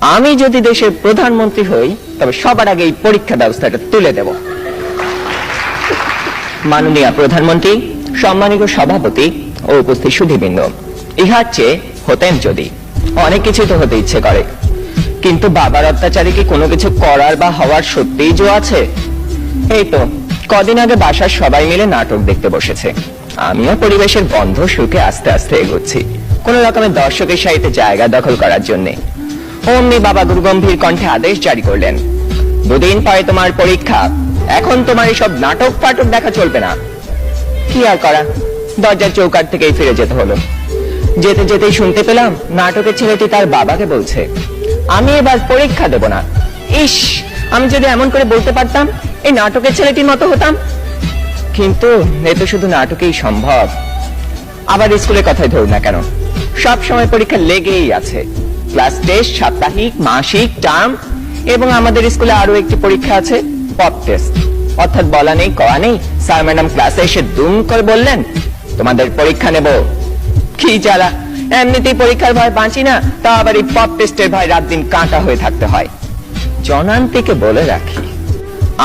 আমি যদি দেশের প্রধানমন্ত্রী হই, তবে সবার আগে এই পরীক্ষা ব্যবস্থাটা তুলে দেব। মাননীয় প্রধানমন্ত্রী, সম্মানিত সভাপতি ও উপস্থিত সুধীবৃন্দ ইহার চেয়ে হতেন যদি। অনেক কিছু তো হতে ইচ্ছে করে। কিন্তু বাবার অত্যাচারে কি কোনো কিছু করার বা হওয়ার সত্যিই জো আছে? এই তো, কদিন আগে বাসার সবাই মিলে নাটক দেখতে বসেছে। আমিও পরিবেশের বন্ধ সুখে আস্তে আস্তে এগোচ্ছি। কোন রকমের দর্শকের সাহিত্যে জায়গা দখল করার জন্যে। অমনি বাবা গুরুগম্ভীর কণ্ঠে আদেশ জারি করলেন। দুদিন পরে তোমার পরীক্ষা। এখন তোমার এসব নাটক ফাটক দেখা চলবে না। কি আর করা? দরজার চৌকাট থেকেই ফিরে যেতে হলো। যেতে যেতেই শুনতে পেলাম নাটকের ছেলেটি তার বাবাকে বলছে, আমি এবার পরীক্ষা দেব না। ইস, আমি যদি এমন করে বলতে পারতাম, এই নাটকের ছেলেটির মতো হতাম। কিন্তু এ তো শুধু নাটকেই সম্ভব। আবার স্কুলের কথাই ধরুন না কেন। সব সময় পরীক্ষা লেগেই আছে। ক্লাস টেস্ট সাপ্তাহিক, মাসিক, টার্ম এবং আমাদের স্কুলে আরও একটি পরীক্ষা আছে, পপ টেস্ট। অর্থাৎ বলা নেই, কওয়া নেই। স্যার ম্যাডাম ক্লাসে এসে দুম করে বললেন, তোমাদের পরীক্ষা নেব। কি জ্বালা? এমনিতেই পরীক্ষার ভয় বাঁচি না তা আবার এই পপ টেস্টের ভয় রাত দিন কাঁটা হয়ে থাকতে হয়। জনান্তিকে বলে রাখি,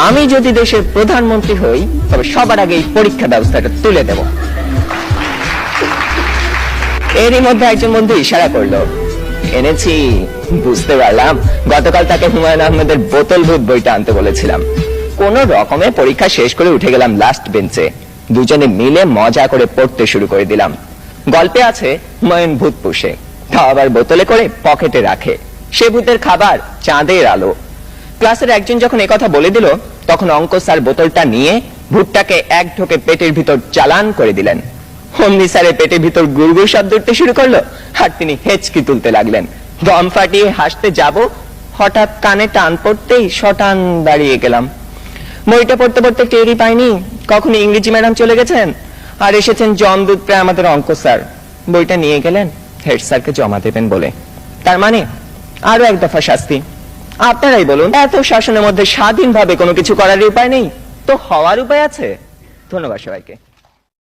আমি যদি দেশের প্রধানমন্ত্রী হই, তবে সবার আগে এই পরীক্ষা ব্যবস্থাটা তুলে দেব। এরই মধ্যে একজন বন্ধু ইশারা করল এনেছি। বুঝতে পারলাম, গতকাল তাকে হুমায়ুন আহমেদের বোতল ভূত বইটা আনতে বলেছিলাম। কোন রকমে পরীক্ষা শেষ করে উঠে গেলাম লাস্ট বেঞ্চে দুজনে মিলে মজা করে পড়তে শুরু করে দিলাম। গল্পে আছে হুমায়ুন ভূত পুষে। তা আবার বোতলে করে পকেটে রাখে। সে ভূতের খাবার চাঁদের আলো। ক্লাসের একজন যখন একথা বলে দিল, তখন অঙ্ক স্যার বোতলটা নিয়ে ভুট্টাকে এক ঢোকে পেটের ভিতর চালান করে দিলেন। অমনি স্যারের পেটের ভিতর গুড়গুড় শব্দ উঠতে শুরু করল, আর তিনি হেঁচকি তুলতে লাগলেন। দম ফাটিয়ে হাসতে যাব, হঠাৎ কানে টান পড়তেই শটান দাঁড়িয়ে গেলাম। বইটা পড়তে পড়তে টেরই পাইনি, কখন ইংরেজি ম্যাডাম চলে গেছেন, আর এসেছেন জমদূত প্রায় আমাদের অঙ্ক স্যার। বইটা নিয়ে গেলেন, হেড স্যারকে জমা দেবেন বলে। তার মানে আরও এক দফা শাস্তি। আপনারাই বলুন, এত শাসনের মধ্যে স্বাধীনভাবে কোনো কিছু করার উপায় নেই? তো হওয়ার উপায় আছে? ধন্যবাদ সবাইকে।